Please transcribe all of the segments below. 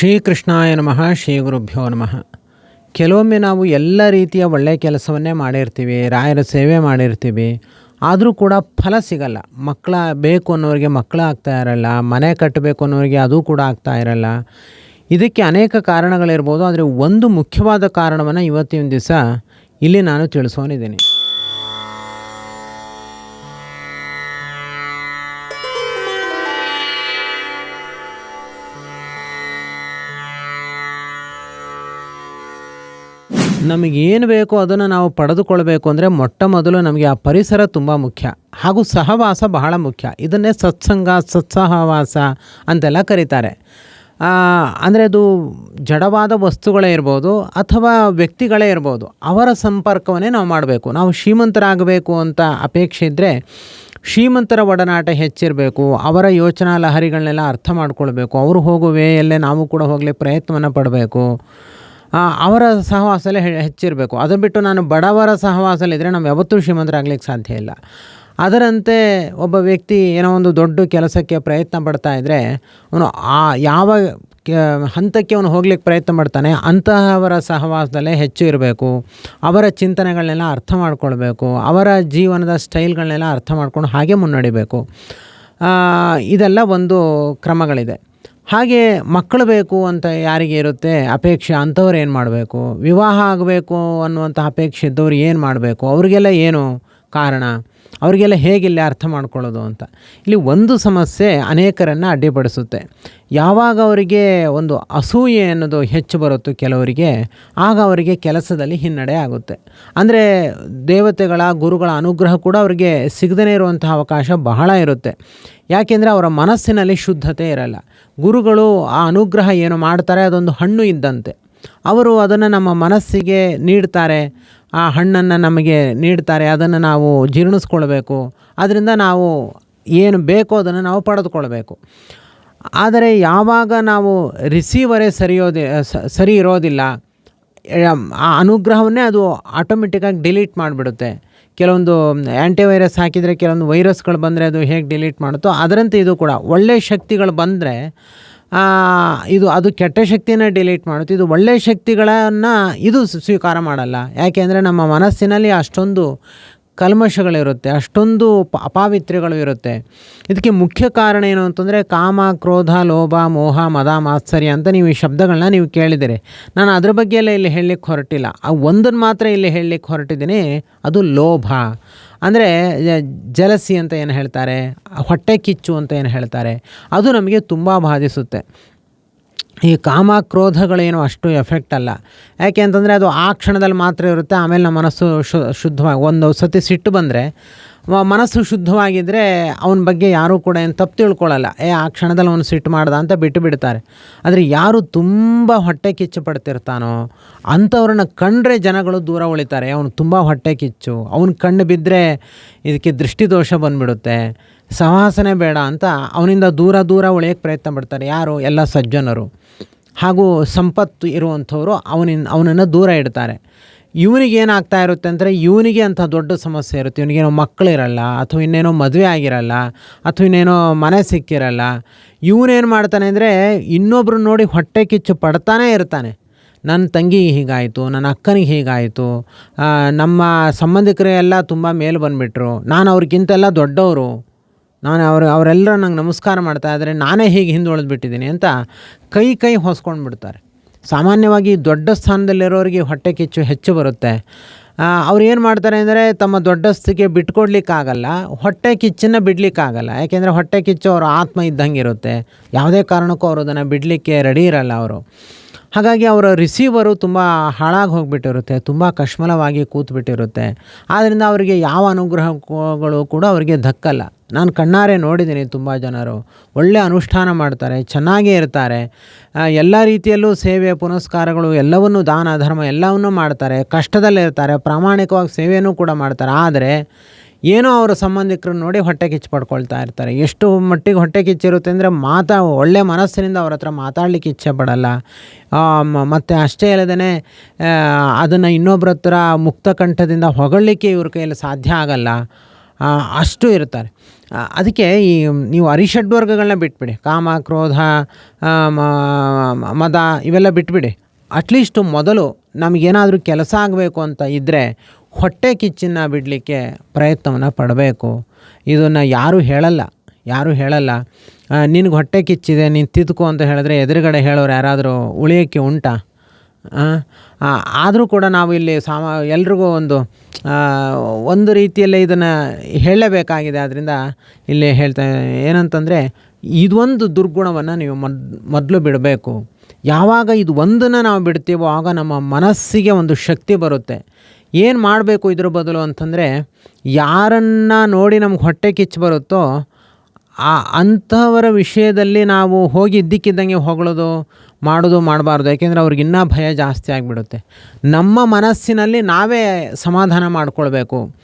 ಶ್ರೀಕೃಷ್ಣಾಯ ನಮಃ, ಶ್ರೀ ಗುರುಭ್ಯೋ ನಮಃ. ಕೆಲವೊಮ್ಮೆ ನಾವು ಎಲ್ಲ ರೀತಿಯ ಒಳ್ಳೆಯ ಕೆಲಸವನ್ನೇ ಮಾಡಿರ್ತೀವಿ, ರಾಯರ ಸೇವೆ ಮಾಡಿರ್ತೀವಿ, ಆದರೂ ಕೂಡ ಫಲ ಸಿಗಲ್ಲ. ಮಕ್ಕಳ ಬೇಕು ಅನ್ನೋರಿಗೆ ಮಕ್ಕಳು ಆಗ್ತಾ ಇರಲ್ಲ, ಮನೆ ಕಟ್ಟಬೇಕು ಅನ್ನೋರಿಗೆ ಅದು ಕೂಡ ಆಗ್ತಾ ಇರಲ್ಲ. ಇದಕ್ಕೆ ಅನೇಕ ಕಾರಣಗಳಿರ್ಬೋದು, ಆದರೆ ಒಂದು ಮುಖ್ಯವಾದ ಕಾರಣವನ್ನು ಇವತ್ತಿನ ದಿವಸ ಇಲ್ಲಿ ನಾನು ತಿಳಿಸೋನಿದ್ದೀನಿ. ನಮಗೇನು ಬೇಕೋ ಅದನ್ನು ನಾವು ಪಡೆದುಕೊಳ್ಬೇಕು ಅಂದರೆ ಮೊಟ್ಟ ಮೊದಲು ನಮಗೆ ಆ ಪರಿಸರ ತುಂಬ ಮುಖ್ಯ. ಹಾಗೂ ಸಹವಾಸ ಬಹಳ ಮುಖ್ಯ. ಇದನ್ನೇ ಸತ್ಸಂಗ, ಸತ್ಸಹವಾಸ ಅಂತೆಲ್ಲ ಕರೀತಾರೆ. ಅಂದರೆ ಅದು ಜಡವಾದ ವಸ್ತುಗಳೇ ಇರ್ಬೋದು ಅಥವಾ ವ್ಯಕ್ತಿಗಳೇ ಇರ್ಬೋದು, ಅವರ ಸಂಪರ್ಕವನ್ನೇ ನಾವು ಮಾಡಬೇಕು. ನಾವು ಶ್ರೀಮಂತರಾಗಬೇಕು ಅಂತ ಅಪೇಕ್ಷೆ ಇದ್ದರೆ ಶ್ರೀಮಂತರ ಒಡನಾಟ ಹೆಚ್ಚಿರಬೇಕು, ಅವರ ಯೋಚನಾ ಲಹರಿಗಳನ್ನೆಲ್ಲ ಅರ್ಥ ಮಾಡ್ಕೊಳ್ಬೇಕು. ಅವರು ಹೋಗುವ ವೇಯಲ್ಲೇ ನಾವು ಕೂಡ ಹೋಗಲಿ ಪ್ರಯತ್ನವನ್ನು ಪಡಬೇಕು. ಅವರ ಸಹವಾಸಲೇ ಹೆಚ್ಚಿರಬೇಕು. ಅದು ಬಿಟ್ಟು ನಾನು ಬಡವರ ಸಹವಾಸಲಿದ್ದರೆ ನಾವು ಯಾವತ್ತೂ ಶ್ರೀಮಂತರಾಗ್ಲಿಕ್ಕೆ ಸಾಧ್ಯ ಇಲ್ಲ. ಅದರಂತೆ ಒಬ್ಬ ವ್ಯಕ್ತಿ ಏನೋ ಒಂದು ದೊಡ್ಡ ಕೆಲಸಕ್ಕೆ ಪ್ರಯತ್ನ ಪಡ್ತಾ ಇದ್ದರೆ ಅವನು ಆ ಯಾವ ಹಂತಕ್ಕೆ ಅವನು ಹೋಗ್ಲಿಕ್ಕೆ ಪ್ರಯತ್ನ ಮಾಡ್ತಾನೆ ಅಂತಹವರ ಸಹವಾಸದಲ್ಲೇ ಹೆಚ್ಚು ಇರಬೇಕು. ಅವರ ಚಿಂತನೆಗಳನ್ನೆಲ್ಲ ಅರ್ಥ ಮಾಡ್ಕೊಳ್ಬೇಕು. ಅವರ ಜೀವನದ ಸ್ಟೈಲ್ಗಳನ್ನೆಲ್ಲ ಅರ್ಥ ಮಾಡ್ಕೊಂಡು ಹಾಗೆ ಮುನ್ನಡಿಬೇಕು. ಇದೆಲ್ಲ ಒಂದು ಕ್ರಮಗಳಿದೆ. ಹಾಗೆ ಮಕ್ಕಳು ಬೇಕು ಅಂತ ಯಾರಿಗೆ ಇರುತ್ತೆ? ಅಪೇಕ್ಷೆ ಅಂಥವ್ರು ಏನು ಮಾಡಬೇಕು? ವಿವಾಹ ಆಗಬೇಕು ಅನ್ನುವಂಥ ಅಪೇಕ್ಷೆ ಇದ್ದವ್ರು ಏನು ಮಾಡಬೇಕು? ಅವರಿಗೆಲ್ಲ ಏನು ಕಾರಣ? ಅವರಿಗೆಲ್ಲ ಹೇಗಿಲ್ಲಿ ಅರ್ಥ ಮಾಡ್ಕೊಳ್ಳೋದು ಅಂತ. ಇಲ್ಲಿ ಒಂದು ಸಮಸ್ಯೆ ಅನೇಕರನ್ನು ಅಡ್ಡಿಪಡಿಸುತ್ತೆ. ಯಾವಾಗ ಅವರಿಗೆ ಒಂದು ಅಸೂಯೆ ಅನ್ನೋದು ಹೆಚ್ಚು ಬರುತ್ತೋ ಕೆಲವರಿಗೆ, ಆಗ ಅವರಿಗೆ ಕೆಲಸದಲ್ಲಿ ಹಿನ್ನಡೆ ಆಗುತ್ತೆ. ಅಂದರೆ ದೇವತೆಗಳ, ಗುರುಗಳ ಅನುಗ್ರಹ ಕೂಡ ಅವರಿಗೆ ಸಿಗದೇ ಇರುವಂತಹ ಅವಕಾಶ ಬಹಳ ಇರುತ್ತೆ. ಯಾಕೆಂದರೆ ಅವರ ಮನಸ್ಸಿನಲ್ಲಿ ಶುದ್ಧತೆ ಇರಲ್ಲ. ಗುರುಗಳು ಆ ಅನುಗ್ರಹ ಏನು ಮಾಡ್ತಾರೆ, ಅದೊಂದು ಹಣ್ಣು ಇದ್ದಂತೆ. ಅವರು ಅದನ್ನು ನಮ್ಮ ಮನಸ್ಸಿಗೆ ನೀಡ್ತಾರೆ. ಆ ಹಣ್ಣನ್ನು ನಮಗೆ ನೀಡ್ತಾರೆ, ಅದನ್ನು ನಾವು ಜೀರ್ಣಿಸ್ಕೊಳ್ಬೇಕು. ಅದರಿಂದ ನಾವು ಏನು ಬೇಕೋ ಅದನ್ನು ನಾವು ಪಡೆದುಕೊಳ್ಬೇಕು. ಆದರೆ ಯಾವಾಗ ನಾವು ರಿಸೀವರೇ ಸರಿಯೋದಿ ಸರಿ ಇರೋದಿಲ್ಲ, ಆ ಅನುಗ್ರಹವನ್ನೇ ಅದು ಆಟೋಮೆಟಿಕ್ಕಾಗಿ ಡಿಲೀಟ್ ಮಾಡಿಬಿಡುತ್ತೆ. ಕೆಲವೊಂದು ಆ್ಯಂಟಿವೈರಸ್ ಹಾಕಿದರೆ ಕೆಲವೊಂದು ವೈರಸ್ಗಳು ಬಂದರೆ ಅದು ಹೇಗೆ ಡಿಲೀಟ್ ಮಾಡುತ್ತೋ ಅದರಂತೆ ಇದು ಕೂಡ. ಒಳ್ಳೆಯ ಶಕ್ತಿಗಳು ಬಂದರೆ ಇದು, ಅದು ಕೆಟ್ಟ ಶಕ್ತಿನ ಡಿಲೀಟ್ ಮಾಡುತ್ತೆ. ಇದು ಒಳ್ಳೆಯ ಶಕ್ತಿಗಳನ್ನು ಇದು ಸ್ವೀಕಾರ ಮಾಡಲ್ಲ. ಯಾಕೆಂದರೆ ನಮ್ಮ ಮನಸ್ಸಿನಲ್ಲಿ ಅಷ್ಟೊಂದು ಕಲ್ಮಶಗಳಿರುತ್ತೆ, ಅಷ್ಟೊಂದು ಅಪಾವಿತ್ರ್ಯಗಳು ಇರುತ್ತೆ. ಇದಕ್ಕೆ ಮುಖ್ಯ ಕಾರಣ ಏನು ಅಂತಂದರೆ ಕಾಮ, ಕ್ರೋಧ, ಲೋಭ, ಮೋಹ, ಮದ, ಮಾತ್ಸರ್ಯ ಅಂತ ನೀವು ಈ ಶಬ್ದಗಳನ್ನ ನೀವು ಕೇಳಿದರೆ. ನಾನು ಅದ್ರ ಬಗ್ಗೆ ಎಲ್ಲ ಇಲ್ಲಿ ಹೇಳಲಿಕ್ಕೆ ಹೊರಟಿಲ್ಲ. ಆ ಒಂದನ್ನು ಮಾತ್ರ ಇಲ್ಲಿ ಹೇಳಲಿಕ್ಕೆ ಹೊರಟಿದ್ದೀನಿ, ಅದು ಲೋಭ. ಅಂದರೆ ಜಲಸಿ ಅಂತ ಏನು ಹೇಳ್ತಾರೆ, ಹೊಟ್ಟೆ ಕಿಚ್ಚು ಅಂತ ಏನು ಹೇಳ್ತಾರೆ, ಅದು ನಮಗೆ ತುಂಬ ಬಾಧಿಸುತ್ತೆ. ಈ ಕಾಮ ಕ್ರೋಧಗಳೇನು ಅಷ್ಟು ಎಫೆಕ್ಟ್ ಅಲ್ಲ. ಯಾಕೆ ಅಂತಂದರೆ ಅದು ಆ ಕ್ಷಣದಲ್ಲಿ ಮಾತ್ರ ಇರುತ್ತೆ, ಆಮೇಲೆ ನಮ್ಮ ಮನಸ್ಸು ಶು, ಶುದ್ಧವಾಗಿ, ಒಂದು ಸತಿ ಸಿಟ್ಟು ಬಂದರೆ ಮನಸ್ಸು ಶುದ್ಧವಾಗಿದ್ದರೆ ಅವನ ಬಗ್ಗೆ ಯಾರೂ ಕೂಡ ಏನು ತಪ್ಪು ತಿಳ್ಕೊಳ್ಳಲ್ಲ. ಏ, ಆ ಕ್ಷಣದಲ್ಲಿ ಅವನು ಸಿಟ್ಟು ಮಾಡ್ದ ಅಂತ ಬಿಟ್ಟು ಬಿಡ್ತಾರೆ. ಆದರೆ ಯಾರು ತುಂಬ ಹೊಟ್ಟೆ ಕಿಚ್ಚು ಪಡ್ತಿರ್ತಾನೋ, ಅಂಥವ್ರನ್ನ ಕಂಡ್ರೆ ಜನಗಳು ದೂರ ಉಳಿತಾರೆ. ಅವನು ತುಂಬ ಹೊಟ್ಟೆ ಕಿಚ್ಚು. ಅವನ ಕಣ್ಣು ಬಿದ್ದರೆ ಇದಕ್ಕೆ ದೃಷ್ಟಿದೋಷ ಬಂದ್ಬಿಡುತ್ತೆ. ಸಹವಾಸನೆ ಬೇಡ ಅಂತ ಅವನಿಂದ ದೂರ ದೂರ ಉಳಿಯೋಕ್ಕೆ ಪ್ರಯತ್ನ ಪಡ್ತಾರೆ. ಯಾರು? ಎಲ್ಲ ಸಜ್ಜನರು. ಹಾಗೂ ಸಂಪತ್ತು ಇರುವಂಥವರು ಅವನಿಂದ ಅವನನ್ನು ದೂರ ಇಡ್ತಾರೆ. ಇವನಿಗೆ ಏನಾಗ್ತಾ ಇರುತ್ತೆ ಅಂದರೆ ಇವನಿಗೆ ಅಂಥ ದೊಡ್ಡ ಸಮಸ್ಯೆ ಇರುತ್ತೆ. ಇವನಿಗೇನೋ ಮಕ್ಕಳಿರಲ್ಲ, ಅಥವಾ ಇನ್ನೇನೋ ಮದುವೆ ಆಗಿರಲ್ಲ, ಅಥವಾ ಇನ್ನೇನೋ ಮನೆ ಸಿಕ್ಕಿರಲ್ಲ. ಇವನೇನು ಮಾಡ್ತಾನೆ ಅಂದರೆ ಇನ್ನೊಬ್ರು ನೋಡಿ ಹೊಟ್ಟೆ ಕಿಚ್ಚು ಪಡ್ತಾನೇ ಇರ್ತಾನೆ. ನನ್ನ ತಂಗಿಗೆ ಹೀಗಾಯಿತು, ನನ್ನ ಅಕ್ಕನಿಗೆ ಹೀಗಾಯಿತು ನಮ್ಮ ಸಂಬಂಧಿಕರು ಎಲ್ಲ ತುಂಬ ಮೇಲೆ ಬಂದುಬಿಟ್ರು. ನಾನು ಅವ್ರಿಗಿಂತೆಲ್ಲ ದೊಡ್ಡವರು. ನಾನು ಅವ್ರು ಅವರೆಲ್ಲರೂ ನಂಗೆ ನಮಸ್ಕಾರ ಮಾಡ್ತಾ ಇದ್ದಾರೆ ನಾನೇ ಹೀಗೆ ಹಿಂದುಳಿದು ಬಿಟ್ಟಿದ್ದೀನಿ ಅಂತ ಕೈ ಕೈ ಹೊಸ್ಕೊಂಡು ಬಿಡ್ತಾರೆ. ಸಾಮಾನ್ಯವಾಗಿ ದೊಡ್ಡ ಸ್ಥಾನದಲ್ಲಿರೋರಿಗೆ ಹೊಟ್ಟೆ ಕಿಚ್ಚು ಹೆಚ್ಚು ಬರುತ್ತೆ. ಅವ್ರು ಏನು ಮಾಡ್ತಾರೆ ಅಂದರೆ ತಮ್ಮ ದೊಡ್ಡಸ್ತಿಗೆ ಬಿಟ್ಕೊಡ್ಲಿಕ್ಕಾಗಲ್ಲ, ಹೊಟ್ಟೆ ಕಿಚ್ಚನ್ನು ಬಿಡಲಿಕ್ಕಾಗಲ್ಲ. ಯಾಕೆಂದರೆ ಹೊಟ್ಟೆ ಕಿಚ್ಚು ಅವರ ಆತ್ಮ ಇದ್ದಂಗೆ ಇರುತ್ತೆ ಯಾವುದೇ ಕಾರಣಕ್ಕೂ ಅವರು ಅದನ್ನು ಬಿಡಲಿಕ್ಕೆ ರೆಡಿ ಇರಲ್ಲ ಅವರು. ಹಾಗಾಗಿ ಅವರ ರಿಸೀವರು ತುಂಬ ಹಾಳಾಗಿ ಹೋಗಿಬಿಟ್ಟಿರುತ್ತೆ, ತುಂಬ ಕಶ್ಮಲವಾಗಿ ಕೂತ್ಬಿಟ್ಟಿರುತ್ತೆ. ಆದ್ದರಿಂದ ಅವರಿಗೆ ಯಾವ ಅನುಗ್ರಹಗಳು ಕೂಡ ಅವರಿಗೆ ದಕ್ಕಲ್ಲ. ನಾನು ಕಣ್ಣಾರೆ ನೋಡಿದ್ದೀನಿ ತುಂಬ ಜನರು. ಒಳ್ಳೆ ಅನುಷ್ಠಾನ ಮಾಡ್ತಾರೆ, ಚೆನ್ನಾಗೇ ಇರ್ತಾರೆ. ಎಲ್ಲ ರೀತಿಯಲ್ಲೂ ಸೇವೆ, ಪುನಸ್ಕಾರಗಳು ಎಲ್ಲವನ್ನೂ ದಾನ, ಧರ್ಮ ಎಲ್ಲವನ್ನೂ ಮಾಡ್ತಾರೆ. ಕಷ್ಟದಲ್ಲಿರ್ತಾರೆ ಪ್ರಾಮಾಣಿಕವಾಗಿ ಸೇವೆಯೂ ಕೂಡ ಮಾಡ್ತಾರೆ. ಆದರೆ ಏನೋ ಅವರ ಸಂಬಂಧಿಕರು ನೋಡಿ ಹೊಟ್ಟೆ ಕಿಚ್ಚು ಪಡ್ಕೊಳ್ತಾ ಇರ್ತಾರೆ. ಎಷ್ಟು ಮಟ್ಟಿಗೆ ಹೊಟ್ಟೆ ಕಿಚ್ಚಿರುತ್ತೆ ಅಂದರೆ ಮಾತಾ, ಒಳ್ಳೆ ಮನಸ್ಸಿನಿಂದ ಅವ್ರ ಹತ್ರ ಮಾತಾಡಲಿಕ್ಕೆ ಇಚ್ಛೆ ಪಡಲ್ಲ. ಮತ್ತು ಅಷ್ಟೇ ಅಲ್ಲದೇ ಅದನ್ನು ಇನ್ನೊಬ್ಬರ ಹತ್ರ ಮುಕ್ತ ಕಂಠದಿಂದ ಹೊಗಳಲಿಕ್ಕೆ ಇವ್ರ ಕೈಯಲ್ಲಿ ಸಾಧ್ಯ ಆಗಲ್ಲ. ಅಷ್ಟು ಇರ್ತಾರೆ ಅದಕ್ಕೆ ಈ, ನೀವು ಅರಿಷಡ್ವರ್ಗಗಳನ್ನ ಬಿಟ್ಬಿಡಿ. ಕಾಮ, ಕ್ರೋಧ ಮದ ಇವೆಲ್ಲ ಬಿಟ್ಬಿಡಿ. ಅಟ್ಲೀಸ್ಟು ಮೊದಲು ನಮಗೇನಾದರೂ ಕೆಲಸ ಆಗಬೇಕು ಅಂತ ಇದ್ದರೆ ಹೊಟ್ಟೆ ಕಿಚ್ಚನ್ನು ಬಿಡಲಿಕ್ಕೆ ಪ್ರಯತ್ನವನ್ನು ಪಡಬೇಕು. ಇದನ್ನು ಯಾರೂ ಹೇಳಲ್ಲ. ಯಾರೂ ಹೇಳಲ್ಲ. ನಿನಗೆ ಹೊಟ್ಟೆ ಕಿಚ್ಚಿದೆ, ನೀನು ತಿದ್ಕೋ ಅಂತ ಹೇಳಿದ್ರೆ ಎದುರುಗಡೆ ಹೇಳೋರು ಯಾರಾದರೂ ಉಳಿಯೋಕ್ಕೆ ಉಂಟಾ? ಆದರೂ ಕೂಡ ನಾವು ಇಲ್ಲಿ ಸಾಮ, ಎಲ್ರಿಗೂ ಒಂದು ಒಂದು ರೀತಿಯಲ್ಲಿ ಇದನ್ನು ಹೇಳಲೇಬೇಕಾಗಿದೆ ಆದ್ದರಿಂದ ಇಲ್ಲಿ ಹೇಳ್ತಾ, ಏನಂತಂದರೆ ಇದೊಂದು ದುರ್ಗುಣವನ್ನು ನೀವು ಮೊದ್, ಮೊದಲು ಬಿಡಬೇಕು. ಯಾವಾಗ ಇದು ಒಂದನ್ನು ನಾವು ಬಿಡ್ತೀವೋ ಆಗ ನಮ್ಮ ಮನಸ್ಸಿಗೆ ಒಂದು ಶಕ್ತಿ ಬರುತ್ತೆ. ಏನು ಮಾಡಬೇಕು ಇದ್ರ ಬದಲು ಅಂತಂದರೆ ಯಾರನ್ನು ನೋಡಿ ನಮ್ಗೆ ಹೊಟ್ಟೆ ಕಿಚ್ಚು ಬರುತ್ತೋ ಆ ಅಂಥವರ ವಿಷಯದಲ್ಲಿ ನಾವು ಹೋಗಿ ಇದ್ದಕ್ಕಿದ್ದಂಗೆ ಹೊಗಳೋದು, ಮಾಡೋದು, ಮಾಡಬಾರ್ದು. ಯಾಕೆಂದರೆ ಅವ್ರಿಗೆ ಇನ್ನೂ ಭಯ ಜಾಸ್ತಿ ಆಗಿಬಿಡುತ್ತೆ. ನಮ್ಮ ಮನಸ್ಸಿನಲ್ಲಿ ನಾವೇ ಸಮಾಧಾನ ಮಾಡಿಕೊಳ್ಬೇಕು.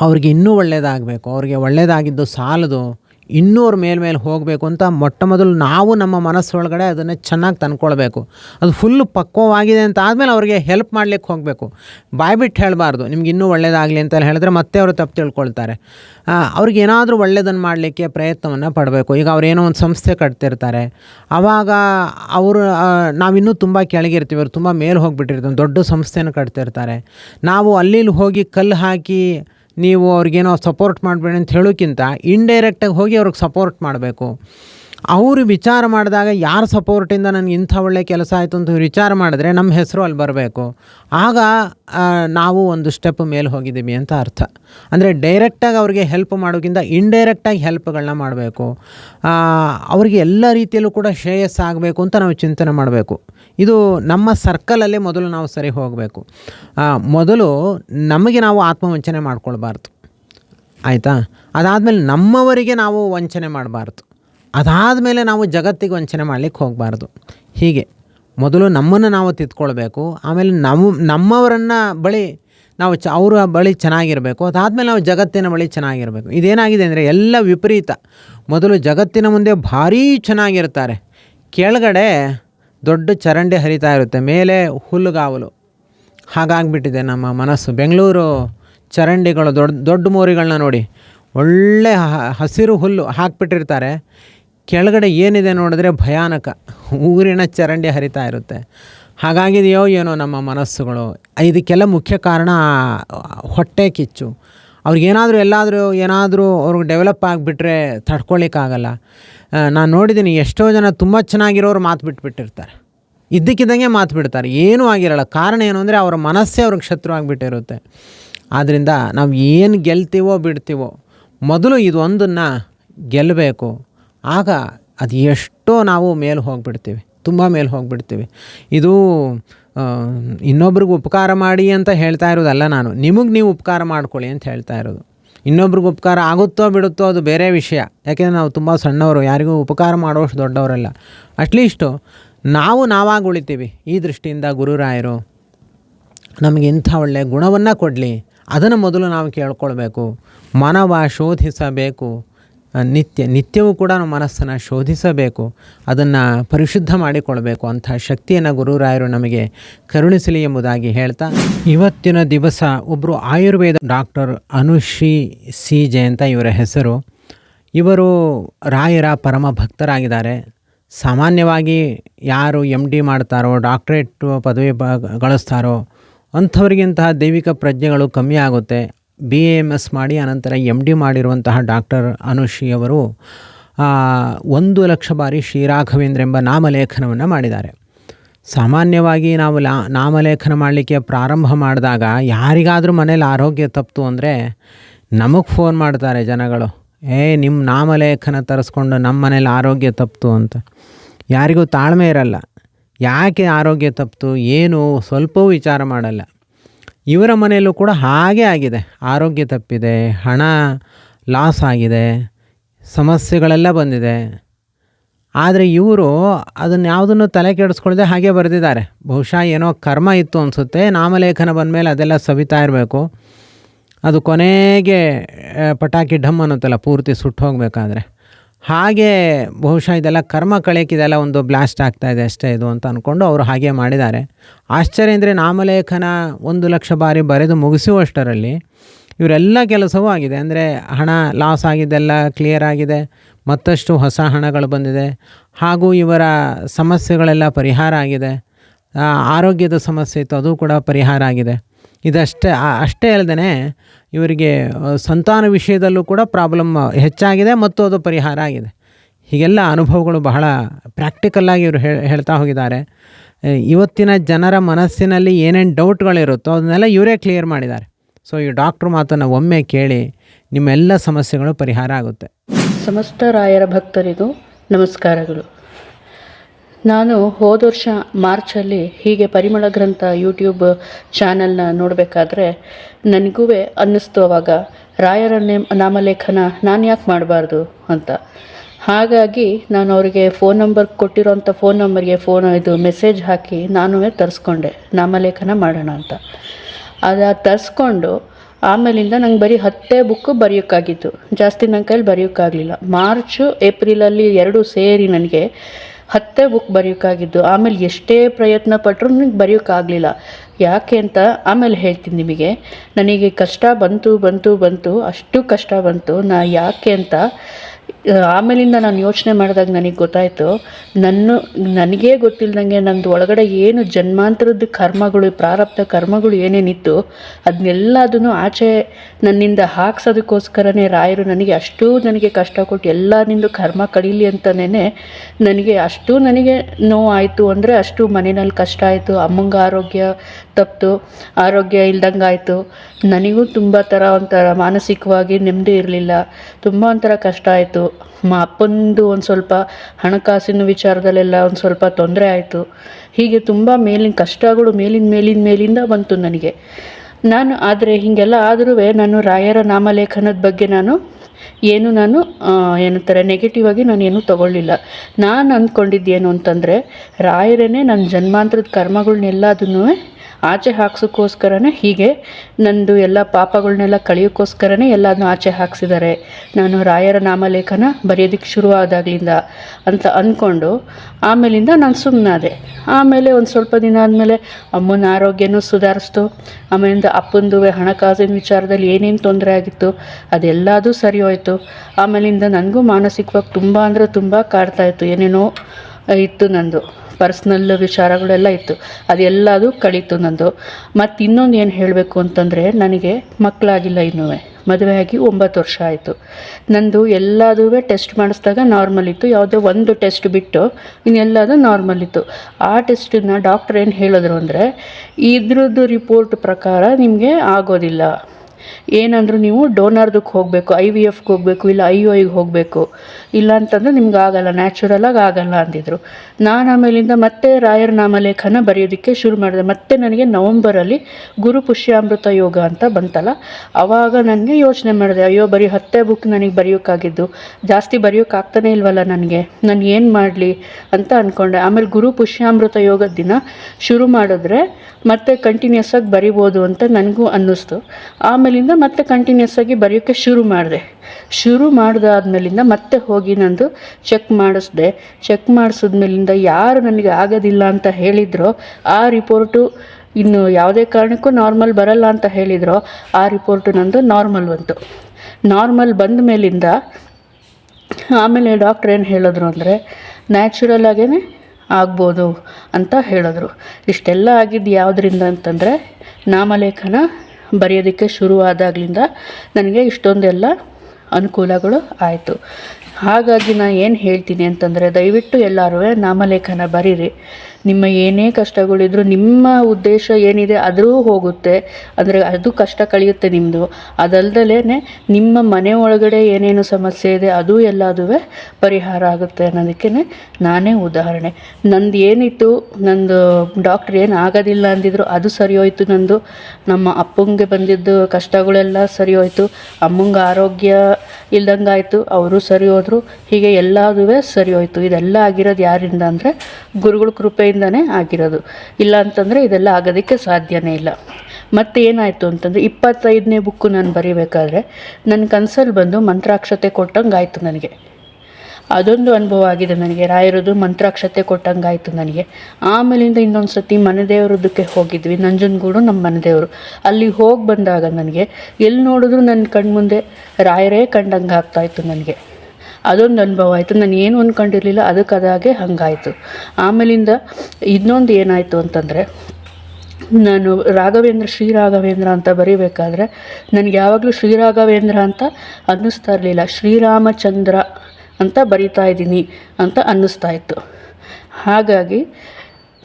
ಅವ್ರಿಗೆ ಇನ್ನೂ ಒಳ್ಳೆಯದಾಗಬೇಕು ಅವ್ರಿಗೆ ಒಳ್ಳೆಯದಾಗಿದ್ದು ಸಾಲದು. ಇನ್ನೂ ಮೇಲ್ಮೇಲೆ ಹೋಗಬೇಕು ಅಂತ ಮೊಟ್ಟ ಮೊದಲು ನಾವು ನಮ್ಮ ಮನಸ್ಸೊಳಗಡೆ ಅದನ್ನು ಚೆನ್ನಾಗಿ ತಂದ್ಕೊಳ್ಬೇಕು. ಅದು ಫುಲ್ಲು ಪಕ್ವವಾಗಿದೆ ಅಂತ ಆದಮೇಲೆ ಅವ್ರಿಗೆ ಹೆಲ್ಪ್ ಮಾಡ್ಲಿಕ್ಕೆ ಹೋಗಬೇಕು. ಬಾಯ್ಬಿಟ್ಟು ಹೇಳಬಾರ್ದು, ನಿಮ್ಗೆ ಇನ್ನೂ ಒಳ್ಳೇದಾಗಲಿ ಅಂತ ಹೇಳಿದ್ರೆ ಮತ್ತೆ ಅವರು ತಪ್ಪು ತಿಳ್ಕೊಳ್ತಾರೆ. ಅವ್ರಿಗೆ ಏನಾದರೂ ಒಳ್ಳೇದನ್ನು ಮಾಡಲಿಕ್ಕೆ ಪ್ರಯತ್ನವನ್ನು ಪಡಬೇಕು. ಈಗ ಅವ್ರೇನೋ ಒಂದು ಸಂಸ್ಥೆ ಕಟ್ತಿರ್ತಾರೆ. ಆವಾಗ ಅವರು ನಾವಿನ್ನೂ ತುಂಬ ಕೆಳಗಿರ್ತೀವಿ, ಅವ್ರು ತುಂಬ ಮೇಲೆ ಹೋಗಿಬಿಟ್ಟಿರ್ತೀವಿ ದೊಡ್ಡ ಸಂಸ್ಥೆನ ಕಟ್ತಿರ್ತಾರೆ. ನಾವು ಅಲ್ಲಿ ಹೋಗಿ ಕಲ್ಲು ಹಾಕಿ ನೀವು ಅವ್ರಿಗೇನೋ ಸಪೋರ್ಟ್ ಮಾಡಬೇಡಿ ಅಂತ ಹೇಳೋಕ್ಕಿಂತ ಇಂಡೈರೆಕ್ಟಾಗಿ ಹೋಗಿ ಅವ್ರಿಗೆ ಸಪೋರ್ಟ್ ಮಾಡಬೇಕು. ಅವರು ವಿಚಾರ ಮಾಡಿದಾಗ ಯಾರ ಸಪೋರ್ಟಿಂದ ನನಗೆ ಇಂಥ ಒಳ್ಳೆ ಕೆಲಸ ಆಯಿತು ಅಂತ ವಿಚಾರ ಮಾಡಿದ್ರೆ ನಮ್ಮ ಹೆಸರು ಅಲ್ಲಿ ಬರಬೇಕು. ಆಗ ನಾವು ಒಂದು ಸ್ಟೆಪ್ ಮೇಲೆ ಹೋಗಿದ್ದೀವಿ ಅಂತ ಅರ್ಥ. ಅಂದರೆ ಡೈರೆಕ್ಟಾಗಿ ಅವ್ರಿಗೆ ಹೆಲ್ಪ್ ಮಾಡೋಕ್ಕಿಂತ ಇಂಡೈರೆಕ್ಟಾಗಿ ಹೆಲ್ಪ್ಗಳನ್ನ ಮಾಡಬೇಕು. ಅವ್ರಿಗೆ ಎಲ್ಲ ರೀತಿಯಲ್ಲೂ ಕೂಡ ಶ್ರೇಯಸ್ಸಾಗಬೇಕು ಅಂತ ನಾವು ಚಿಂತನೆ ಮಾಡಬೇಕು. ಇದು ನಮ್ಮ ಸರ್ಕಲಲ್ಲೇ ಮೊದಲು ನಾವು ಸರಿ ಹೋಗಬೇಕು. ಮೊದಲು ನಮಗೆ ನಾವು ಆತ್ಮವಂಚನೆ ಮಾಡ್ಕೊಳ್ಬಾರ್ದು. ಆಯಿತಾ? ಅದಾದಮೇಲೆ ನಮ್ಮವರಿಗೆ ನಾವು ವಂಚನೆ ಮಾಡಬಾರ್ದು. ಅದಾದಮೇಲೆ ನಾವು ಜಗತ್ತಿಗೆ ವಂಚನೆ ಮಾಡಲಿಕ್ಕೆ ಹೋಗಬಾರ್ದು. ಹೀಗೆ ಮೊದಲು ನಮ್ಮನ್ನು ನಾವು ತಿದ್ಕೊಳ್ಬೇಕು, ಆಮೇಲೆ ನಮ್ಮ ನಮ್ಮವರನ್ನು ಬಳಿ ನಾವು ಚ, ಅವರ ಬಳಿ ಚೆನ್ನಾಗಿರಬೇಕು, ಅದಾದಮೇಲೆ ನಾವು ಜಗತ್ತಿನ ಬಳಿ ಚೆನ್ನಾಗಿರಬೇಕು. ಇದೇನಾಗಿದೆ ಅಂದರೆ ಎಲ್ಲ ವಿಪರೀತ. ಮೊದಲು ಜಗತ್ತಿನ ಮುಂದೆ ಭಾರೀ ಚೆನ್ನಾಗಿರ್ತಾರೆ. ಕೆಳಗಡೆ ದೊಡ್ಡ ಚರಂಡಿ ಹರಿತಾ ಇರುತ್ತೆ, ಮೇಲೆ ಹುಲ್ಲುಗಾವಲು. ಹಾಗಾಗಿಬಿಟ್ಟಿದೆ ನಮ್ಮ ಮನಸ್ಸು. ಬೆಂಗಳೂರು ಚರಂಡಿಗಳು ದೊಡ್ಡ ದೊಡ್ಡ ಮೋರಿಗಳನ್ನ ನೋಡಿ. ಒಳ್ಳೆ ಹಸಿರು ಹುಲ್ಲು ಹಾಕ್ಬಿಟ್ಟಿರ್ತಾರೆ. ಕೆಳಗಡೆ ಏನಿದೆ ನೋಡಿದ್ರೆ ಭಯಾನಕ. ಊರಿನ ಚರಂಡಿ ಹರಿತಾ ಇರುತ್ತೆ. ಹಾಗಾಗಿದೆಯೋ ಏನೋ ನಮ್ಮ ಮನಸ್ಸುಗಳು. ಇದಕ್ಕೆಲ್ಲ ಮುಖ್ಯ ಕಾರಣ ಹೊಟ್ಟೆ ಕಿಚ್ಚು. ಅವ್ರಿಗೇನಾದರೂ ಎಲ್ಲಾದರೂ ಏನಾದರೂ ಅವ್ರಿಗೆ ಡೆವಲಪ್ ಆಗಿಬಿಟ್ರೆ ತಡ್ಕೊಳ್ಳಿಕ್ಕಾಗಲ್ಲ ನಾನು ನೋಡಿದ್ದೀನಿ ಎಷ್ಟೋ ಜನ ತುಂಬ ಚೆನ್ನಾಗಿರೋರು ಮಾತು ಬಿಟ್ಬಿಟ್ಟಿರ್ತಾರೆ. ಇದ್ದಕ್ಕಿದ್ದಂಗೆ ಮಾತು ಬಿಡ್ತಾರೆ. ಏನೂ ಆಗಿರಲ್ಲ. ಕಾರಣ ಏನು ಅಂದರೆ ಅವರ ಮನಸ್ಸೇ ಅವ್ರಿಗೆ ಶತ್ರು ಆಗಿಬಿಟ್ಟಿರುತ್ತೆ. ಆದ್ದರಿಂದ ನಾವು ಏನು ಗೆಲ್ತೀವೋ ಬಿಡ್ತೀವೋ ಮೊದಲು ಇದೊಂದನ್ನು ಗೆಲ್ಲಬೇಕು ಆಗ ಅದು ಎಷ್ಟೋ ನಾವು ಮೇಲೆ ಹೋಗಿಬಿಡ್ತೀವಿ, ತುಂಬ ಮೇಲೆ ಹೋಗಿಬಿಡ್ತೀವಿ. ಇದು ಇನ್ನೊಬ್ರಿಗೆ ಉಪಕಾರ ಮಾಡಿ ಅಂತ ಹೇಳ್ತಾ ಇರೋದಲ್ಲ ನಾನು. ನಿಮಗೆ ನೀವು ಉಪಕಾರ ಮಾಡ್ಕೊಳ್ಳಿ ಅಂತ ಹೇಳ್ತಾ ಇರೋದು. ಇನ್ನೊಬ್ರಿಗೆ ಉಪಕಾರ ಆಗುತ್ತೋ ಬಿಡುತ್ತೋ ಅದು ಬೇರೆ ವಿಷಯ. ಯಾಕೆಂದರೆ ನಾವು ತುಂಬ ಸಣ್ಣವರು, ಯಾರಿಗೂ ಉಪಕಾರ ಮಾಡೋಷ್ಟು ದೊಡ್ಡವರಲ್ಲ. ಅಟ್ಲೀಸ್ಟು ನಾವು ನಾವಾಗಿ ಉಳಿತೀವಿ. ಈ ದೃಷ್ಟಿಯಿಂದ ಗುರುರಾಯರು, ನಮಗೆ ಇಂಥ ಒಳ್ಳೆಯ ಗುಣವನ್ನು ಕೊಡಲಿ. ಅದನ್ನು ಮೊದಲು ನಾವು ಕೇಳ್ಕೊಳ್ಬೇಕು. ಮನವ ಶೋಧಿಸಬೇಕು. ನಿತ್ಯ, ನಿತ್ಯವೂ ಕೂಡ ನಮ್ಮ ಮನಸ್ಸನ್ನು ಶೋಧಿಸಬೇಕು, ಅದನ್ನು ಪರಿಶುದ್ಧ ಮಾಡಿಕೊಳ್ಬೇಕು ಅಂತಹ ಶಕ್ತಿಯನ್ನು ಗುರುರಾಯರು ನಮಗೆ ಕರುಣಿಸಲಿ ಎಂಬುದಾಗಿ ಹೇಳ್ತಾ, ಇವತ್ತಿನ ದಿವಸ ಒಬ್ಬರು ayurveda doctor Anushi C J ಅಂತ ಇವರ ಹೆಸರು. ಇವರು ರಾಯರ ಪರಮ ಭಕ್ತರಾಗಿದ್ದಾರೆ. ಸಾಮಾನ್ಯವಾಗಿ ಯಾರು ಎಂ ಡಿ ಮಾಡ್ತಾರೋ, ಡಾಕ್ಟ್ರೇಟ್ ಪದವಿ ಗಳಿಸ್ತಾರೋ, ಅಂಥವ್ರಿಗಿಂತಹ ದೈವಿಕ ಪ್ರಜ್ಞೆಗಳು ಕಮ್ಮಿ ಆಗುತ್ತೆ. ಬಿ ಎಂ ಎಸ್ ಮಾಡಿ ಅನಂತರ ಎಂ ಡಿ ಮಾಡಿರುವಂತಹ ಡಾಕ್ಟರ್ ಅನುಶ್ರೀ ಅವರು ಆ, ಒಂದು ಲಕ್ಷ ಬಾರಿ ಶ್ರೀರಾಘವೇಂದ್ರ ಎಂಬ ನಾಮಲೇಖನವನ್ನು ಮಾಡಿದ್ದಾರೆ. ಸಾಮಾನ್ಯವಾಗಿ ನಾವು ಲಾ ನಾಮಲೇಖನ ಮಾಡಲಿಕ್ಕೆ ಪ್ರಾರಂಭ ಮಾಡಿದಾಗ ಯಾರಿಗಾದರೂ ಮನೇಲಿ ಆರೋಗ್ಯ ತಪ್ಪಿತು ಅಂದರೆ ನಮಗೆ ಫೋನ್ ಮಾಡ್ತಾರೆ ಜನಗಳು. ಏ ನಿಮ್ಮ ನಾಮಲೇಖನ ತರಿಸ್ಕೊಂಡು ನಮ್ಮ ಮನೇಲಿ ಆರೋಗ್ಯ ತಪ್ಪಿತು ಅಂತ. ಯಾರಿಗೂ ತಾಳ್ಮೆ ಇರಲ್ಲ. ಯಾಕೆ ಆರೋಗ್ಯ ತಪ್ಪಿತು ಏನು? ಸ್ವಲ್ಪವೂ ವಿಚಾರ ಮಾಡಲ್ಲ. ಇವರ ಮನೆಯಲ್ಲೂ ಕೂಡ ಹಾಗೇ ಆಗಿದೆ. ಆರೋಗ್ಯ ತಪ್ಪಿದೆ, ಹಣ ಲಾಸ್ ಆಗಿದೆ, ಸಮಸ್ಯೆಗಳೆಲ್ಲ ಬಂದಿದೆ. ಆದರೆ ಇವರು ಅದನ್ನು ಯಾವುದನ್ನು ತಲೆ ಕೆಡಿಸ್ಕೊಳ್ಳದೆ ಹಾಗೆ ಬರೆದಿದ್ದಾರೆ. ಬಹುಶಃ ಏನೋ ಕರ್ಮ ಇತ್ತು ಅನಿಸುತ್ತೆ, ನಾಮಲೇಖನ ಬಂದ ಮೇಲೆ ಅದೆಲ್ಲ ಸವಿತಾ ಇರಬೇಕು. ಅದು ಕೊನೆಗೆ ಪಟಾಕಿ ಢಮ್ ಅನ್ನುತ್ತಲ್ಲ, ಪೂರ್ತಿ ಸುಟ್ಟು ಹೋಗಬೇಕಾದ್ರೆ. ಹಾಗೆ ಬಹುಶಃ ಇದೆಲ್ಲ ಕರ್ಮ ಕಳೆಕಿದೆಲ್ಲ ಒಂದು ಬ್ಲಾಸ್ಟ್ ಆಗ್ತಾ ಇದೆ ಅಷ್ಟೇ ಇದು ಅಂತ ಅಂದ್ಕೊಂಡು ಅವರು ಹಾಗೆ ಮಾಡಿದ್ದಾರೆ. ಆಶ್ಚರ್ಯ ಅಂದರೆ ನಾಮಲೇಖನ ಒಂದು ಲಕ್ಷ ಬಾರಿ ಬರೆದು ಮುಗಿಸುವಷ್ಟರಲ್ಲಿ ಇವರೆಲ್ಲ ಕೆಲಸವೂ ಆಗಿದೆ. ಅಂದರೆ ಹಣ ಲಾಸ್ ಆಗಿದ್ದೆಲ್ಲ ಕ್ಲಿಯರ್ ಆಗಿದೆ. ಮತ್ತಷ್ಟು ಹೊಸ ಹಣಗಳು ಬಂದಿದೆ. ಹಾಗೂ ಇವರ ಸಮಸ್ಯೆಗಳೆಲ್ಲ ಪರಿಹಾರ ಆಗಿದೆ. ಆರೋಗ್ಯದ ಸಮಸ್ಯೆ ಇತ್ತು, ಅದು ಕೂಡ ಪರಿಹಾರ ಆಗಿದೆ. ಇದಷ್ಟೇ ಅಷ್ಟೇ ಅಲ್ಲದೆ ಇವರಿಗೆ ಸಂತಾನ ವಿಷಯದಲ್ಲೂ ಕೂಡ ಪ್ರಾಬ್ಲಮ್ ಹೆಚ್ಚಾಗಿದೆ ಮತ್ತು ಅದು ಪರಿಹಾರ ಆಗಿದೆ. ಹೀಗೆಲ್ಲ ಅನುಭವಗಳು ಬಹಳ ಪ್ರಾಕ್ಟಿಕಲ್ಲಾಗಿ ಇವರು ಹೇಳ್ ಹೇಳ್ತಾ ಹೋಗಿದ್ದಾರೆ. ಇವತ್ತಿನ ಜನರ ಮನಸ್ಸಿನಲ್ಲಿ ಏನೇನು ಡೌಟ್ಗಳಿರುತ್ತೋ ಅದನ್ನೆಲ್ಲ ಇವರೇ ಕ್ಲಿಯರ್ ಮಾಡಿದ್ದಾರೆ. ಸೊ ಈ ಡಾಕ್ಟ್ರ್ ಮಾತನ್ನು ಒಮ್ಮೆ ಕೇಳಿ ನಿಮ್ಮೆಲ್ಲ ಸಮಸ್ಯೆಗಳು ಪರಿಹಾರ ಆಗುತ್ತೆ. ಸಮಸ್ತ ರಾಯರ ಭಕ್ತರಿಗೂ ನಮಸ್ಕಾರಗಳು. ನಾನು ಹೋದ ವರ್ಷ ಮಾರ್ಚಲ್ಲಿ ಹೀಗೆ ಪರಿಮಳ ಗ್ರಂಥ ಯೂಟ್ಯೂಬ್ ಚಾನಲ್ನ ನೋಡಬೇಕಾದ್ರೆ ನನಗೂ ಅನ್ನಿಸ್ತು ಅವಾಗ ರಾಯರ ನೇಮ್ ನಾಮಲೇಖನ ನಾನು ಯಾಕೆ ಮಾಡಬಾರ್ದು? ಅಂತ. ಹಾಗಾಗಿ ನಾನು ಅವರಿಗೆ ಫೋನ್ ನಂಬರ್ ಕೊಟ್ಟಿರೋಂಥ ಫೋನ್ ನಂಬರ್ಗೆ ಫೋನ್, ಇದು ಮೆಸೇಜ್ ಹಾಕಿ ನಾನು ತರಿಸ್ಕೊಂಡೆ, ನಾಮಲೇಖನ ಮಾಡೋಣ ಅಂತ. ಅದು ತರಿಸ್ಕೊಂಡು ಆಮೇಲಿಂದ ನಂಗೆ ಬರೀ ಹತ್ತೇ ಬುಕ್ಕು ಬರೆಯೋಕ್ಕಾಗಿತ್ತು. ಜಾಸ್ತಿ ನನ್ನ ಕೈಲಿ ಬರೆಯೋಕ್ಕಾಗಲಿಲ್ಲ. ಮಾರ್ಚು, ಏಪ್ರಿಲಲ್ಲಿ ಎರಡು ಸೇರಿ ನನಗೆ ಹತ್ತೇ ಬುಕ್ ಬರೆಯೋಕ್ಕಾಗಿದ್ದು, ಆಮೇಲೆ ಎಷ್ಟೇ ಪ್ರಯತ್ನ ಪಟ್ಟರು ನನಗೆ ಬರೆಯೋಕ್ಕಾಗಲಿಲ್ಲ. ಯಾಕೆ ಅಂತ ಆಮೇಲೆ ಹೇಳ್ತೀನಿ ನಿಮಗೆ. ನನಗೆ ಕಷ್ಟ ಬಂತು ಬಂತು ಬಂತು, ಅಷ್ಟು ಕಷ್ಟ ಬಂತು. ನಾ ಯಾಕೆ ಅಂತ ಆಮೇಲಿಂದ ನಾನು ಯೋಚನೆ ಮಾಡಿದಾಗ ನನಗೆ ಗೊತ್ತಾಯಿತು. ನನ್ನ, ನನಗೇ ಗೊತ್ತಿಲ್ದಂಗೆ ನಂದು ಒಳಗಡೆ ಏನು ಜನ್ಮಾಂತರದ ಕರ್ಮಗಳು, ಪ್ರಾರಬ್ಧ ಕರ್ಮಗಳು ಏನೇನಿತ್ತು ಅದನ್ನೆಲ್ಲದನ್ನು ಆಚೆ ನನ್ನಿಂದ ಹಾಕ್ಸೋದಕ್ಕೋಸ್ಕರನೇ ರಾಯರು ನನಗೆ ಅಷ್ಟು ನನಗೆ ಕಷ್ಟ ಕೊಟ್ಟು ಎಲ್ಲ ಕರ್ಮ ಕಳೀಲಿ ಅಂತಲೇ ನನಗೆ ಅಷ್ಟು ನನಗೆ ನೋವಾಯಿತು ಅಂದರೆ ಅಷ್ಟು ಮನೆಯಲ್ಲಿ ಕಷ್ಟ ಆಯಿತು, ಅಮ್ಮಂಗೆ ಆರೋಗ್ಯ ತಪ್ಪಿತು ಆರೋಗ್ಯ ಇಲ್ದಂಗೆ ಆಯಿತು. ನನಗೂ ತುಂಬ ಥರ ಒಂಥರ ಮಾನಸಿಕವಾಗಿ ನೆಮ್ಮದಿ ಇರಲಿಲ್ಲ, ತುಂಬ ಒಂಥರ ಕಷ್ಟ ಆಯಿತು. ಮ ಅಪ್ಪಂದು ಒಂದು ಸ್ವಲ್ಪ ಹಣಕಾಸಿನ ವಿಚಾರದಲ್ಲೆಲ್ಲ ಒಂದು ಸ್ವಲ್ಪ ತೊಂದರೆ ಆಯಿತು. ಹೀಗೆ ತುಂಬ ಮೇಲಿನ ಕಷ್ಟಗಳು ಮೇಲಿನ ಮೇಲಿನ ಮೇಲಿಂದ ಬಂತು ನನಗೆ. ನಾನು ಆದರೆ ಹೀಗೆಲ್ಲ ಆದರೂ ನಾನು ರಾಯರ ನಾಮಲೇಖನದ ಬಗ್ಗೆ ನಾನು ಏನು ನಾನು ಏನಂತಾರೆ ನೆಗೆಟಿವ್ ಆಗಿ ನಾನು ಏನು ತಗೊಳ್ಳಿಲ್ಲ. ನಾನು ಅಂದ್ಕೊಂಡಿದ್ದೇನು ಅಂತಂದರೆ ರಾಯರೇ ನನ್ನ ಜನ್ಮಾಂತರದ ಕರ್ಮಗಳ್ನೆಲ್ಲದನ್ನೂ ಆಚೆ ಹಾಕ್ಸೋಕ್ಕೋಸ್ಕರನೇ ಹೀಗೆ ನಂದು ಎಲ್ಲ ಪಾಪಗಳನ್ನೆಲ್ಲ ಕಳೆಯೋಕ್ಕೋಸ್ಕರನೇ ಎಲ್ಲದನ್ನೂ ಆಚೆ ಹಾಕ್ಸಿದ್ದಾರೆ. ನಾನು ರಾಯರ ನಾಮಲೇಖನ ಬರೆಯೋದಕ್ಕೆ ಶುರುವಾದಾಗಲಿಂದ ಅಂತ ಅಂದ್ಕೊಂಡು ಆಮೇಲಿಂದ ನಾನು ಸುಮ್ಮನಾದೆ ಆಮೇಲೆ ಒಂದು ಸ್ವಲ್ಪ ದಿನ ಆದಮೇಲೆ ಅಮ್ಮನ ಆರೋಗ್ಯನೂ ಸುಧಾರಿಸ್ತು. ಆಮೇಲಿಂದ ಅಪ್ಪಂದು ಹಣಕಾಸಿನ ವಿಚಾರದಲ್ಲಿ ಏನೇನು ತೊಂದರೆ ಆಗಿತ್ತು ಅದೆಲ್ಲದೂ ಸರಿ ಹೋಯಿತು. ಆಮೇಲಿಂದ ನನಗೂ ಮಾನಸಿಕವಾಗಿ ತುಂಬ ಅಂದರೆ ತುಂಬ ಕಾಡ್ತಾಯಿತ್ತು ಏನೇನೋ ಇತ್ತು ನಂದು. ಪರ್ಸ್ನಲ್ ವಿಚಾರಗಳೆಲ್ಲ ಇತ್ತು. ಅದೆಲ್ಲದು ಕಳೀತು ನಂದು. ಮತ್ತು ಇನ್ನೊಂದು ಏನು ಹೇಳಬೇಕು ಅಂತಂದರೆ ನನಗೆ ಮಕ್ಕಳಾಗಿಲ್ಲ ಇನ್ನೂ ಮದುವೆ ಆಗಿ ಒಂಬತ್ತು ವರ್ಷ ಆಯಿತು. ನಂದು ಎಲ್ಲದೂ ಟೆಸ್ಟ್ ಮಾಡಿಸಿದಾಗ ನಾರ್ಮಲ್ ಇತ್ತು. ಯಾವುದೋ ಒಂದು ಟೆಸ್ಟ್ ಬಿಟ್ಟು ಇನ್ನೆಲ್ಲದು ನಾರ್ಮಲ್ ಇತ್ತು. ಆ ಟೆಸ್ಟನ್ನ ಡಾಕ್ಟ್ರ್ ಏನು ಹೇಳಿದ್ರು ಅಂದರೆ, ಇದ್ರದ್ದು ರಿಪೋರ್ಟ್ ಪ್ರಕಾರ ನಿಮಗೆ ಆಗೋದಿಲ್ಲ. ಏನಂದ್ರು ನೀವು ಡೋನರ್ದಕ್ಕೆ ಹೋಗಬೇಕು ಐ ವಿ ಎಫ್ಗೆ ಹೋಗಬೇಕು, ಇಲ್ಲ ಐ ಒ ಐಗೆ ಹೋಗಬೇಕು. ಇಲ್ಲ ಅಂತಂದರೆ ನಿಮ್ಗೆ ಆಗಲ್ಲ ನ್ಯಾಚುರಲಾಗಿ ಆಗಲ್ಲ ಅಂದಿದ್ರು. ನಾನು ಆಮೇಲಿಂದ ಮತ್ತೆ ರಾಯರ ನಾಮಲೇಖನ ಬರೆಯೋದಕ್ಕೆ ಶುರು ಮಾಡಿದೆ. ಮತ್ತೆ ನನಗೆ ನವಂಬರಲ್ಲಿ ಗುರು ಪುಷ್ಯಾಮೃತ ಯೋಗ ಅಂತ ಬಂತಲ್ಲ ಆವಾಗ ನನಗೆ ಯೋಚನೆ ಮಾಡಿದೆ, ಅಯ್ಯೋ ಬರೀ ಹತ್ತೇ ಬುಕ್ ನನಗೆ ಬರೆಯೋಕ್ಕಾಗಿದ್ದು ಜಾಸ್ತಿ ಬರೆಯೋಕ್ಕಾಗ್ತಾನೆ ಇಲ್ವಲ್ಲ ನನಗೆ, ನಾನು ಏನು ಮಾಡಲಿ ಅಂತ ಅಂದ್ಕೊಂಡೆ ಆಮೇಲೆ ಗುರು ಪುಷ್ಯಾಮೃತ ಯೋಗದ ದಿನ ಶುರು ಮಾಡಿದ್ರೆ ಮತ್ತೆ ಕಂಟಿನ್ಯೂಸ್ ಆಗಿ ಬರಿಬೋದು ಅಂತ ನನಗೂ ಅನ್ನಿಸ್ತು. ಆಮೇಲಿಂದ ಮತ್ತೆ ಕಂಟಿನ್ಯೂಸ್ ಆಗಿ ಬರೆಯೋಕ್ಕೆ ಶುರು ಮಾಡಿದೆ. ಶುರು ಮಾಡಿದಾದ್ಮೇಲಿಂದ ಮತ್ತೆ ಹೋಗಿ ನಂದು ಚೆಕ್ ಮಾಡಿಸ್ದೆ. ಚೆಕ್ ಮಾಡಿಸಿದ್ಮೇಲಿಂದ ಯಾರು ನನಗೆ ಆಗೋದಿಲ್ಲ ಅಂತ ಹೇಳಿದ್ರೋ, ಆ ರಿಪೋರ್ಟು ಇನ್ನು ಯಾವುದೇ ಕಾರಣಕ್ಕೂ ನಾರ್ಮಲ್ ಬರಲ್ಲ ಅಂತ ಹೇಳಿದ್ರೋ, ಆ ರಿಪೋರ್ಟು ನಂದು ನಾರ್ಮಲ್ ಬಂತು. ನಾರ್ಮಲ್ ಬಂದ ಮೇಲಿಂದ ಆಮೇಲೆ ಡಾಕ್ಟ್ರ್ ಏನು ಹೇಳಿದ್ರು ಅಂದರೆ ನ್ಯಾಚುರಲ್ ಆಗೇ ಆಗ್ಬೋದು ಅಂತ ಹೇಳಿದ್ರು. ಇಷ್ಟೆಲ್ಲ ಆಗಿದ್ದು ಯಾವುದರಿಂದ ಅಂತಂದರೆ, ನಾಮಲೇಖನ ಬರೆಯೋದಕ್ಕೆ ಶುರುವಾದಾಗಲಿಂದ ನನಗೆ ಇಷ್ಟೊಂದೆಲ್ಲ ಅನುಕೂಲಗಳು ಆಯಿತು. ಹಾಗಾಗಿ ನಾನು ಏನು ಹೇಳ್ತೀನಿ ಅಂತಂದರೆ ದಯವಿಟ್ಟು ಎಲ್ಲರೂ ನಾಮಲೇಖನ ಬರೀರಿ. ನಿಮ್ಮ ಏನೇ ಕಷ್ಟಗಳಿದ್ರು ನಿಮ್ಮ ಉದ್ದೇಶ ಏನಿದೆ ಅದರೂ ಹೋಗುತ್ತೆ. ಅಂದರೆ ಅದು ಕಷ್ಟ ಕಳೆಯುತ್ತೆ ನಿಮ್ಮದು ಅದಲ್ದಲೇ ನಿಮ್ಮ ಮನೆ ಒಳಗಡೆ ಏನೇನು ಸಮಸ್ಯೆ ಇದೆ ಅದು ಎಲ್ಲದೂ ಪರಿಹಾರ ಆಗುತ್ತೆ ಅನ್ನೋದಕ್ಕೆ ನಾನೇ ಉದಾಹರಣೆ. ನಂದು ಏನಿತ್ತು, ನಂದು ಡಾಕ್ಟ್ರ್ ಏನು ಆಗೋದಿಲ್ಲ ಅಂದಿದ್ರು ಅದು ಸರಿ ಹೋಯಿತು ನಂದು. ನಮ್ಮ ಅಪ್ಪಂಗೆ ಬಂದಿದ್ದು ಕಷ್ಟಗಳೆಲ್ಲ ಸರಿ ಹೋಯಿತು. ಅಮ್ಮಂಗೆ ಆರೋಗ್ಯ ಇಲ್ದಂಗೆ ಆಯಿತು ಅವರು ಸರಿ ಹೋದರು. ಹೀಗೆ ಎಲ್ಲದೂ ಸರಿ ಹೋಯ್ತು. ಇದೆಲ್ಲ ಆಗಿರೋದು ಯಾರಿಂದ ಅಂದರೆ ಗುರುಗಳ ಕೃಪೆಯಿಂದನೇ ಆಗಿರೋದು. ಇಲ್ಲ ಅಂತಂದರೆ ಇದೆಲ್ಲ ಆಗೋದಕ್ಕೆ ಸಾಧ್ಯನೇ ಇಲ್ಲ. ಮತ್ತೆ ಏನಾಯಿತು ಅಂತಂದರೆ ಇಪ್ಪತ್ತೈದನೇ ಬುಕ್ಕು ನಾನು ಬರೀಬೇಕಾದ್ರೆ ನನ್ನ ಕನಸಲ್ಲಿ ಬಂದು ಮಂತ್ರಾಕ್ಷತೆ ಕೊಟ್ಟಂಗೆ ಆಯಿತು ನನಗೆ. ಅದೊಂದು ಅನುಭವ ಆಗಿದೆ ನನಗೆ. ರಾಯರದು ಮಂತ್ರಾಕ್ಷತೆ ಕೊಟ್ಟಂಗಾಯಿತು ನನಗೆ. ಆಮೇಲಿಂದ ಇನ್ನೊಂದು ಸತಿ ಮನೆದೇವರದಕ್ಕೆ ಹೋಗಿದ್ವಿ. ನಂಜನಗೂಡು ನಮ್ಮ ಮನೆದೇವರು ಅಲ್ಲಿ ಹೋಗಿ ಬಂದಾಗ ನನಗೆ ಎಲ್ಲಿ ನೋಡಿದ್ರು ನನ್ನ ಕಣ್ಮುಂದೆ ರಾಯರೇ ಕಂಡಂಗೆ ಆಗ್ತಾಯಿತ್ತು ನನಗೆ. ಅದೊಂದು ಅನುಭವ ಆಯಿತು. ನಾನು ಏನು ಅಂದ್ಕೊಂಡಿರಲಿಲ್ಲ ಅದಕ್ಕೆ ಅದಾಗೆ ಹಂಗಾಯಿತು. ಆಮೇಲಿಂದ ಇನ್ನೊಂದು ಏನಾಯಿತು ಅಂತಂದರೆ, ನಾನು ರಾಘವೇಂದ್ರ ಶ್ರೀ ರಾಘವೇಂದ್ರ ಅಂತ ಬರೀಬೇಕಾದ್ರೆ, ನನಗೆ ಯಾವಾಗಲೂ ಶ್ರೀ ರಾಘವೇಂದ್ರ ಅಂತ ಅನ್ನಿಸ್ತಾ ಇರಲಿಲ್ಲ. ಶ್ರೀರಾಮಚಂದ್ರ ಅಂತ ಬರಿತಾ ಇದ್ದೀನಿ ಅಂತ ಅನ್ನಿಸ್ತಾ ಇತ್ತು. ಹಾಗಾಗಿ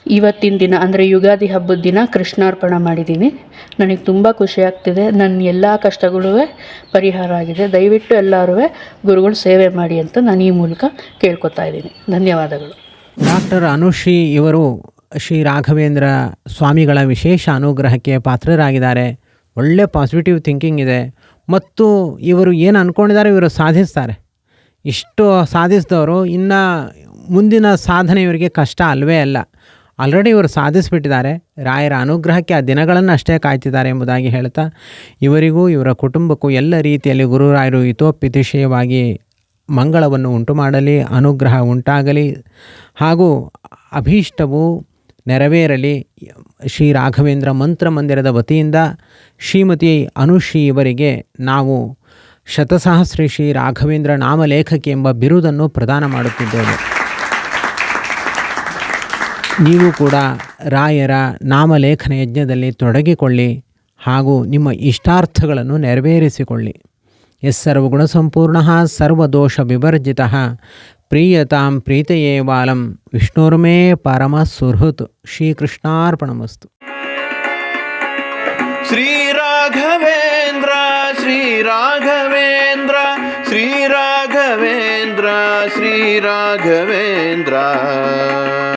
ಇವತ್ತಿನ ದಿನ, ಅಂದರೆ ಯುಗಾದಿ ಹಬ್ಬದ ದಿನ ಕೃಷ್ಣಾರ್ಪಣ ಮಾಡಿದ್ದೀನಿ. ನನಗೆ ತುಂಬ ಖುಷಿ ಆಗ್ತಿದೆ. ನನ್ನ ಎಲ್ಲ ಕಷ್ಟಗಳೂ ಪರಿಹಾರ ಆಗಿದೆ. ದಯವಿಟ್ಟು ಎಲ್ಲರೂ ಗುರುಗಳು ಸೇವೆ ಮಾಡಿ ಅಂತ ನಾನು ಈ ಮೂಲಕ ಕೇಳ್ಕೊತಾ ಇದ್ದೀನಿ. ಧನ್ಯವಾದಗಳು. ಡಾಕ್ಟರ್ ಅನುಶ್ರೀ ಇವರು ಶ್ರೀ ರಾಘವೇಂದ್ರ ಸ್ವಾಮಿಗಳ ವಿಶೇಷ ಅನುಗ್ರಹಕ್ಕೆ ಪಾತ್ರರಾಗಿದ್ದಾರೆ. ಒಳ್ಳೆ ಪಾಸಿಟಿವ್ ಥಿಂಕಿಂಗ್ ಇದೆ. ಮತ್ತು ಇವರು ಏನು ಅಂದ್ಕೊಂಡಿದ್ದಾರೆ ಇವರು ಸಾಧಿಸ್ತಾರೆ. ಇಷ್ಟು ಸಾಧಿಸಿದವರು ಇನ್ನು ಮುಂದಿನ ಸಾಧನೆ ಇವರಿಗೆ ಕಷ್ಟ ಅಲ್ವೇ ಅಲ್ಲ. ಆಲ್ರೆಡಿ ಇವರು ಸಾಧಿಸಿಬಿಟ್ಟಿದ್ದಾರೆ. ರಾಯರ ಅನುಗ್ರಹಕ್ಕೆ ಆ ದಿನಗಳನ್ನು ಅಷ್ಟೇ ಕಾಯ್ತಿದ್ದಾರೆ ಎಂಬುದಾಗಿ ಹೇಳ್ತಾ, ಇವರಿಗೂ, ಇವರ ಕುಟುಂಬಕ್ಕೂ ಎಲ್ಲ ರೀತಿಯಲ್ಲಿ ಗುರುರಾಯರು ಹಿತೋಪಿತಿಶಯವಾಗಿ ಮಂಗಳವನ್ನು ಉಂಟು ಮಾಡಲಿ ಅನುಗ್ರಹ ಉಂಟಾಗಲಿ, ಹಾಗೂ ಅಭೀಷ್ಟವು ನೆರವೇರಲಿ. ಶ್ರೀ ರಾಘವೇಂದ್ರ ಮಂತ್ರ ಮಂದಿರದ ವತಿಯಿಂದ ಶ್ರೀಮತಿ ಅನುಶ್ರೀ ಇವರಿಗೆ ನಾವು ಶತಸಹಸ್ರಿ ಶ್ರೀ ರಾಘವೇಂದ್ರ ನಾಮಲೇಖಕಿ ಎಂಬ ಬಿರುದನ್ನು ಪ್ರದಾನ ಮಾಡುತ್ತಿದ್ದೇವೆ. ನೀವು ಕೂಡ ರಾಯರ ನಾಮಲೇಖನ ಯಜ್ಞದಲ್ಲಿ ತೊಡಗಿಕೊಳ್ಳಿ ಹಾಗೂ ನಿಮ್ಮ ಇಷ್ಟಾರ್ಥಗಳನ್ನು ನೆರವೇರಿಸಿಕೊಳ್ಳಿ. ಎಸ್ ಸರ್ವಗುಣಸಂಪೂರ್ಣ ಸರ್ವದೋಷ ವಿವರ್ಜಿತ ಪ್ರೀಯತಾಂ ಪ್ರೀತೆಯೇ ವಾಲಂ ವಿಷ್ಣುರ್ಮೇ ಪರಮ ಸುಹೃತ್ ಶ್ರೀಕೃಷ್ಣಾರ್ಪಣಮಸ್ತು. ಶ್ರೀರಾಘವೇಂದ್ರ ಶ್ರೀರಾಘವೇಂದ್ರ ಶ್ರೀರಾಘವೇಂದ್ರ ಶ್ರೀರಾಘವೇಂದ್ರ.